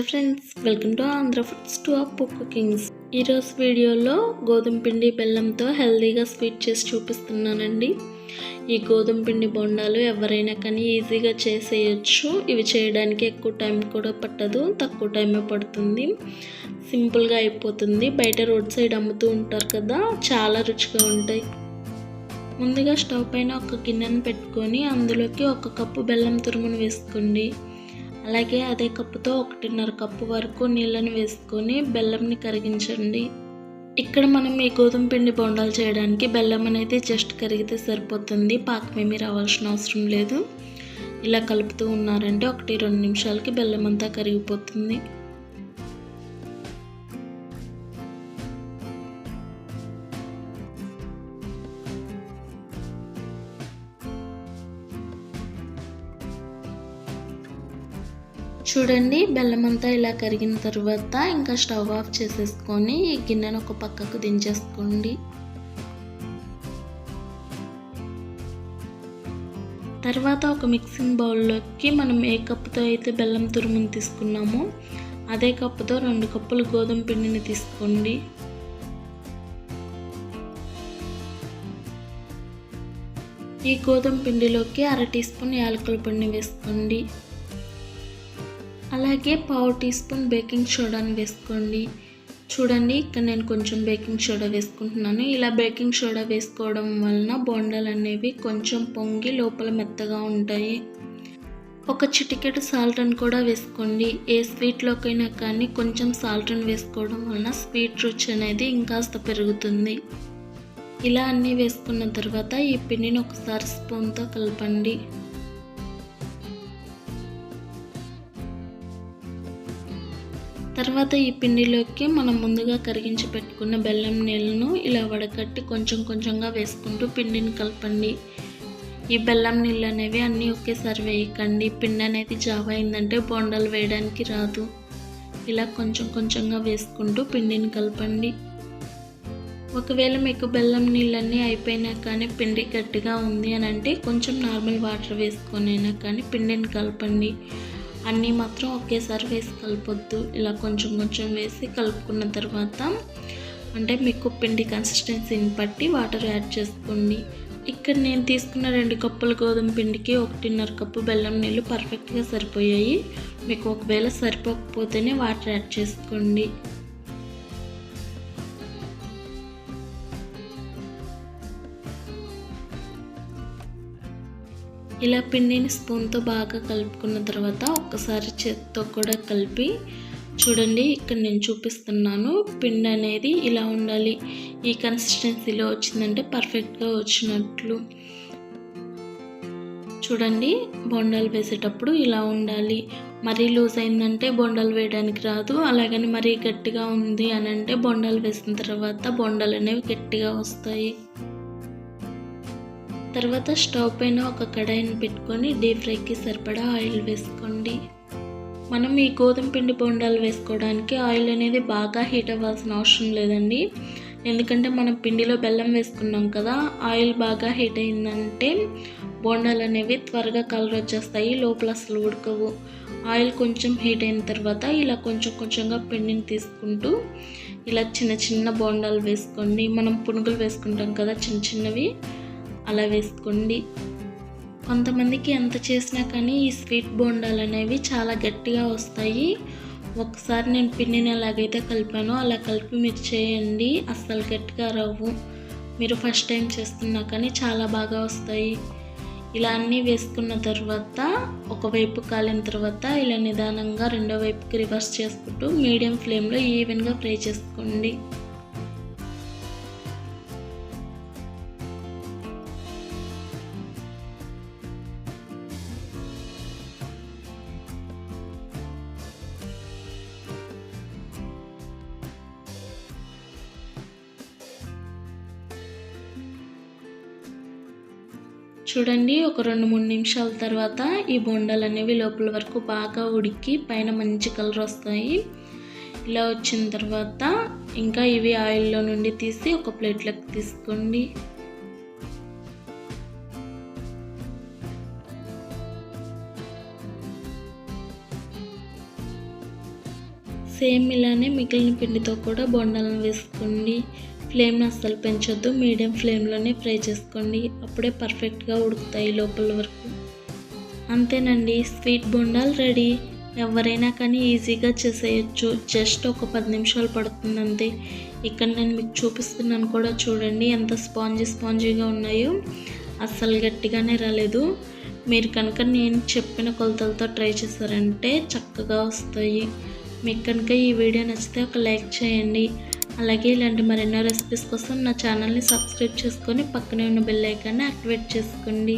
Hello friends welcome to Andhra foods to Appu cookings. ఈరోజు వీడియోలో గోధుమ పిండి బెల్లంతో హెల్దీగా స్వీట్ చేసి చూపిస్తున్నానండి. ఈ గోధుమ పిండి బొండాలు ఎవరైనా కానీ ఈజీగా చేసేయచ్చు. ఇవి చేయడానికి ఎక్కువ టైం కూడా పట్టదు తక్కువ టైమే పడుతుంది. సింపుల్గా అయిపోతుంది. బయట రోడ్ సైడ్ అమ్ముతూ ఉంటారు కదా చాలా రుచిగా ఉంటాయి. ముందుగా స్టవ్ పైన ఒక గిన్నెను పెట్టుకొని అందులోకి ఒక కప్పు బెల్లం తురుమును వేసుకోండి. అలాగే అదే కప్పుతో ఒకటిన్నర కప్పు వరకు నీళ్ళని వేసుకొని బెల్లంని కరిగించండి. ఇక్కడ మనం ఈ గోధుమ పిండి బొండాలు చేయడానికి బెల్లం అనేది జస్ట్ కరిగితే సరిపోతుంది. పాకమేమీ రావాల్సిన అవసరం లేదు. ఇలా కలుపుతూ ఉన్నారంటే ఒకటి రెండు నిమిషాలకి బెల్లం అంతా కరిగిపోతుంది. చూడండి బెల్లం అంతా ఇలా కరిగిన తర్వాత ఇంకా స్టవ్ ఆఫ్ చేసేసుకొని ఈ గిన్నెను ఒక పక్కకు దించేసుకోండి. తర్వాత ఒక మిక్సింగ్ బౌల్లోకి మనం ఏ కప్పుతో అయితే బెల్లం తురుముని తీసుకున్నామో అదే కప్పుతో రెండు కప్పులు గోధుమ పిండిని తీసుకోండి. ఈ గోధుమ పిండిలోకి అర టీ స్పూన్ యాలకుల పిండి వేసుకోండి. అలాగే పావు టీ స్పూన్ బేకింగ్ సోడాని వేసుకోండి. చూడండి ఇక్కడ నేను కొంచెం బేకింగ్ సోడా వేసుకుంటున్నాను. ఇలా బేకింగ్ సోడా వేసుకోవడం వలన బొండాలు అనేవి కొంచెం పొంగి లోపల మెత్తగా ఉంటాయి. ఒక చిటికెడు సాల్ట్ని కూడా వేసుకోండి. ఏ స్వీట్లోకైనా కానీ కొంచెం సాల్ట్ని వేసుకోవడం వలన స్వీట్ రుచి అనేది ఇంకాస్త పెరుగుతుంది. ఇలా అన్నీ వేసుకున్న తర్వాత ఈ పిండిని ఒకసారి స్పూన్తో కలపండి. తర్వాత ఈ పిండిలోకి మనం ముందుగా కరిగించి పెట్టుకున్న బెల్లం నీళ్ళను ఇలా వడకట్టి కొంచెం కొంచెంగా వేసుకుంటూ పిండిని కలపండి. ఈ బెల్లం నీళ్ళు అనేవి అన్నీ ఒకేసారి వేయకండి. పిండి అనేది జావ అయిందంటే బొండాలు వేయడానికి రాదు. ఇలా కొంచెం కొంచెంగా వేసుకుంటూ పిండిని కలపండి. ఒకవేళ మీకు బెల్లం నీళ్ళన్నీ అయిపోయినా కానీ పిండి గట్టిగా ఉంది అని అంటే కొంచెం నార్మల్ వాటర్ వేసుకొనైనా అయినా కానీ పిండిని కలపండి. అన్నీ మాత్రం ఒకేసారి వేసి కలపొద్దు. ఇలా కొంచెం కొంచెం వేసి కలుపుకున్న తర్వాత అంటే మీకు పిండి కన్సిస్టెన్సీని బట్టి వాటర్ యాడ్ చేసుకోండి. ఇక్కడ నేను తీసుకున్న రెండు కప్పుల గోధుమ పిండికి ఒకటిన్నర కప్పు బెల్లం నీళ్ళు పర్ఫెక్ట్గా సరిపోయాయి. మీకు ఒకవేళ సరిపోకపోతేనే వాటర్ యాడ్ చేసుకోండి. ఇలా పిండిని స్పూన్తో బాగా కలుపుకున్న తర్వాత ఒక్కసారి చేత్తో కూడా కలిపి చూడండి ఇక్కడ నేను చూపిస్తున్నాను. పిండి అనేది ఇలా ఉండాలి. ఈ కన్సిస్టెన్సీలో వచ్చిందంటే పర్ఫెక్ట్గా వచ్చినట్లు. చూడండి బొండాలు వేసేటప్పుడు ఇలా ఉండాలి. మరీ లూజ్ అయిందంటే బొండాలు వేయడానికి రాదు. అలాగని మరీ గట్టిగా ఉంది అని అంటే బొండాలు వేసిన తర్వాత బొండాలు అనేవి గట్టిగా వస్తాయి. తర్వాత స్టవ్ పైన ఒక కడాయిని పెట్టుకొని డీప్ ఫ్రైకి సరిపడా ఆయిల్ వేసుకోండి. మనం ఈ గోధుమ పిండి బొండాలు వేసుకోవడానికి ఆయిల్ అనేది బాగా హీట్ అవ్వాల్సిన అవసరం లేదండి. ఎందుకంటే మనం పిండిలో బెల్లం వేసుకున్నాం కదా ఆయిల్ బాగా హీట్ అయిందంటే బోండాలు అనేవి త్వరగా కలర్ వచ్చేస్తాయి లోపల అసలు ఉడకవు. ఆయిల్ కొంచెం హీట్ అయిన తర్వాత ఇలా కొంచెం కొంచెంగా పిండిని తీసుకుంటూ ఇలా చిన్న చిన్న బోండాలు వేసుకోండి. మనం పునుగులు వేసుకుంటాం కదా చిన్న చిన్నవి. అలా వేసుకోండి. కొంతమందికి ఎంత చేసినా కానీ ఈ స్వీట్ బోండాలు అనేవి చాలా గట్టిగా వస్తాయి. ఒకసారి నేను పిండిని ఎలాగైతే కలిపానో అలా కలిపి మీరు చేయండి. అస్సలు గట్టిగా రావు. మీరు ఫస్ట్ టైం చేస్తున్నా కానీ చాలా బాగా వస్తాయి. ఇలా అన్నీ వేసుకున్న తర్వాత ఒకవైపు కాలిన తర్వాత ఇలా నిదానంగా రెండో వైపుకి రివర్స్ చేసుకుంటూ మీడియం ఫ్లేమ్లో ఈవెన్గా ఫ్రై చేసుకోండి. చూడండి ఒక రెండు మూడు నిమిషాల తర్వాత ఈ బొండాలు అనేవి లోపల వరకు బాగా ఉడికి పైన మంచి కలర్ వస్తాయి. ఇలా వచ్చిన తర్వాత ఇంకా ఇవి ఆయిల్లో నుండి తీసి ఒక ప్లేట్లోకి తీసుకోండి. సేమ్ ఇలానే మిగిలిన పిండితో కూడా బొండాలను వేసుకోండి. ఫ్లేమ్ని అస్సలు పెంచొద్దు. మీడియం ఫ్లేమ్లోనే ఫ్రై చేసుకోండి. అప్పుడే పర్ఫెక్ట్గా ఉడుకుతాయి లోపల వరకు. అంతేనండి. స్వీట్ బొండాలు రెడీ. ఎవరైనా కానీ ఈజీగా చేసేయచ్చు. జస్ట్ ఒక పది నిమిషాలు పడుతుంది అంతే ఇక్కడ నేను మీకు చూపిస్తున్నాను కూడా చూడండి. ఎంత స్పాంజీ స్పాంజీగా ఉన్నాయో. అస్సలు గట్టిగానే రాలేదు. మీరు కనుక నేను చెప్పిన కొలతలతో ట్రై చేశారంటే చక్కగా వస్తాయి. మీకు కనుక ఈ వీడియో నచ్చితే ఒక లైక్ చేయండి. అలాగే ఇలాంటి మరెన్నో రెసిపీస్ కోసం నా ఛానల్ని సబ్స్క్రైబ్ చేసుకొని పక్కనే ఉన్న బెల్ ఐకాన్ని యాక్టివేట్ చేసుకోండి.